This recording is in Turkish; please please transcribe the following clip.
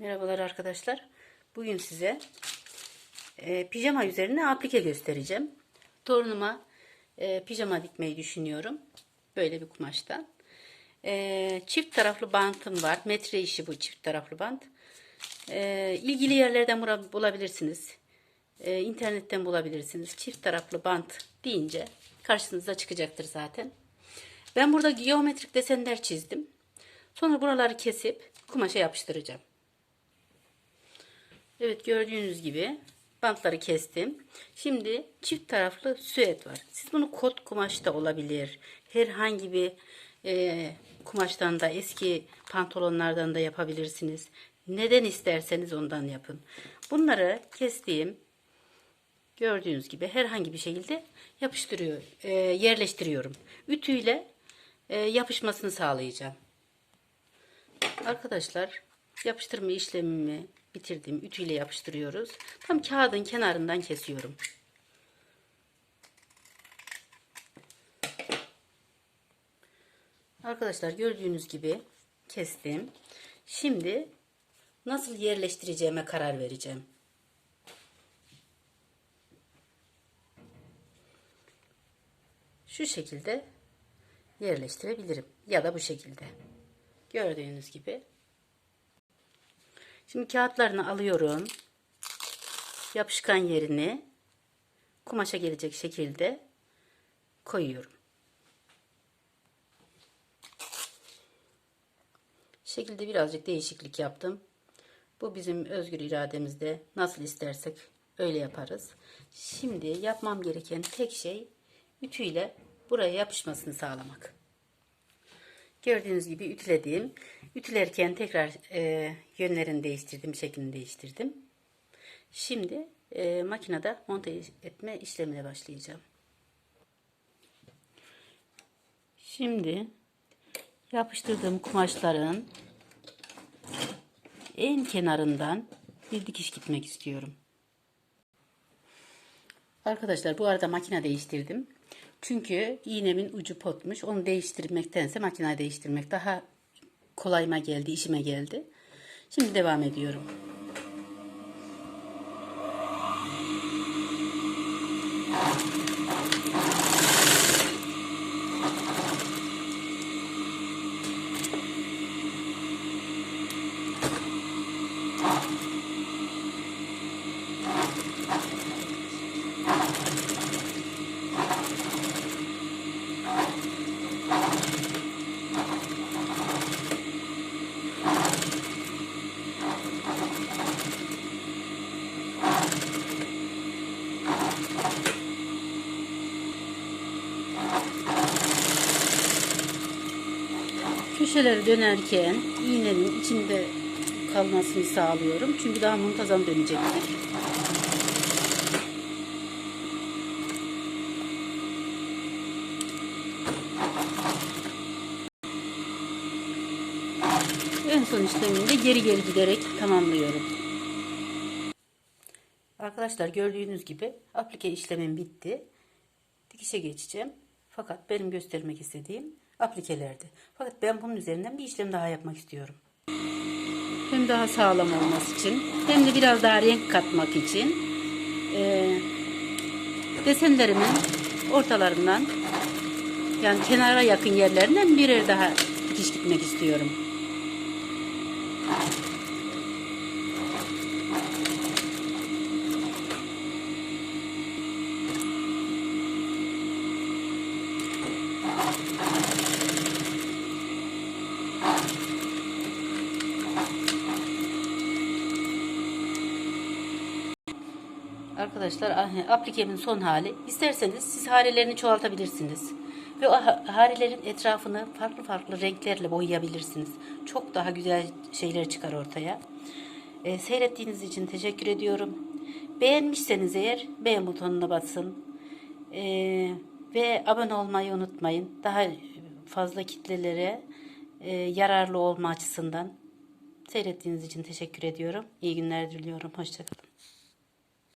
Merhabalar arkadaşlar. Bugün size e, pijama üzerine aplike göstereceğim. Torunuma e, pijama dikmeyi düşünüyorum. Böyle bir kumaştan. E, çift taraflı bantım var. Metre işi bu çift taraflı bant. E, ilgili yerlerden bulabilirsiniz. E, internetten bulabilirsiniz. Çift taraflı bant deyince karşınıza çıkacaktır zaten. Ben burada geometrik desenler çizdim. Sonra buraları kesip kumaşa yapıştıracağım. Evet gördüğünüz gibi bantları kestim. Şimdi çift taraflı süet var. Siz bunu kot kumaş da olabilir. Herhangi bir e, kumaştan da eski pantolonlardan da yapabilirsiniz. Neden isterseniz ondan yapın. Bunları kestiğim gördüğünüz gibi herhangi bir şekilde yapıştırıyor, e, yerleştiriyorum. Ütüyle e, yapışmasını sağlayacağım. Arkadaşlar yapıştırma işlemimi bitirdim. Ütüyle yapıştırıyoruz. Tam kağıdın kenarından kesiyorum. Arkadaşlar gördüğünüz gibi kestim. Şimdi nasıl yerleştireceğime karar vereceğim. Şu şekilde yerleştirebilirim. Ya da bu şekilde. Gördüğünüz gibi. Şimdi kağıtlarını alıyorum. Yapışkan yerini kumaşa gelecek şekilde koyuyorum. Şekilde birazcık değişiklik yaptım. Bu bizim özgür irademizde nasıl istersek öyle yaparız. Şimdi yapmam gereken tek şey ütüyle buraya yapışmasını sağlamak. Gördüğünüz gibi ütüledim. Ütülerken tekrar e, yönlerini değiştirdim, şeklini değiştirdim. Şimdi e, makinede monte etme işlemine başlayacağım. Şimdi yapıştırdığım kumaşların en kenarından bir dikiş gitmek istiyorum. Arkadaşlar bu arada makine değiştirdim. Çünkü iğnemin ucu potmuş. Onu değiştirmektense makineyi değiştirmek daha kolayıma geldi, işime geldi. Şimdi devam ediyorum. Köşeleri dönerken iğnenin içinde kalmasını sağlıyorum. Çünkü daha muntazam dönecektir. En son işleminde geri geri giderek tamamlıyorum. Arkadaşlar gördüğünüz gibi aplike işlemim bitti. Dikişe geçeceğim. Fakat benim göstermek istediğim aplikelerdi. Fakat ben bunun üzerinden bir işlem daha yapmak istiyorum. Hem daha sağlam olması için hem de biraz daha renk katmak için e, desenlerimin ortalarından yani kenara yakın yerlerinden birer daha dikiş gitmek istiyorum. Arkadaşlar ah, aplikemin son hali. İsterseniz siz harelerini çoğaltabilirsiniz. Ve o ha- harelerin etrafını farklı farklı renklerle boyayabilirsiniz. Çok daha güzel şeyler çıkar ortaya. Ee, seyrettiğiniz için teşekkür ediyorum. Beğenmişseniz eğer beğen butonuna basın. Ee, ve abone olmayı unutmayın. Daha fazla kitlelere e, yararlı olma açısından. Seyrettiğiniz için teşekkür ediyorum. İyi günler diliyorum. Hoşçakalın.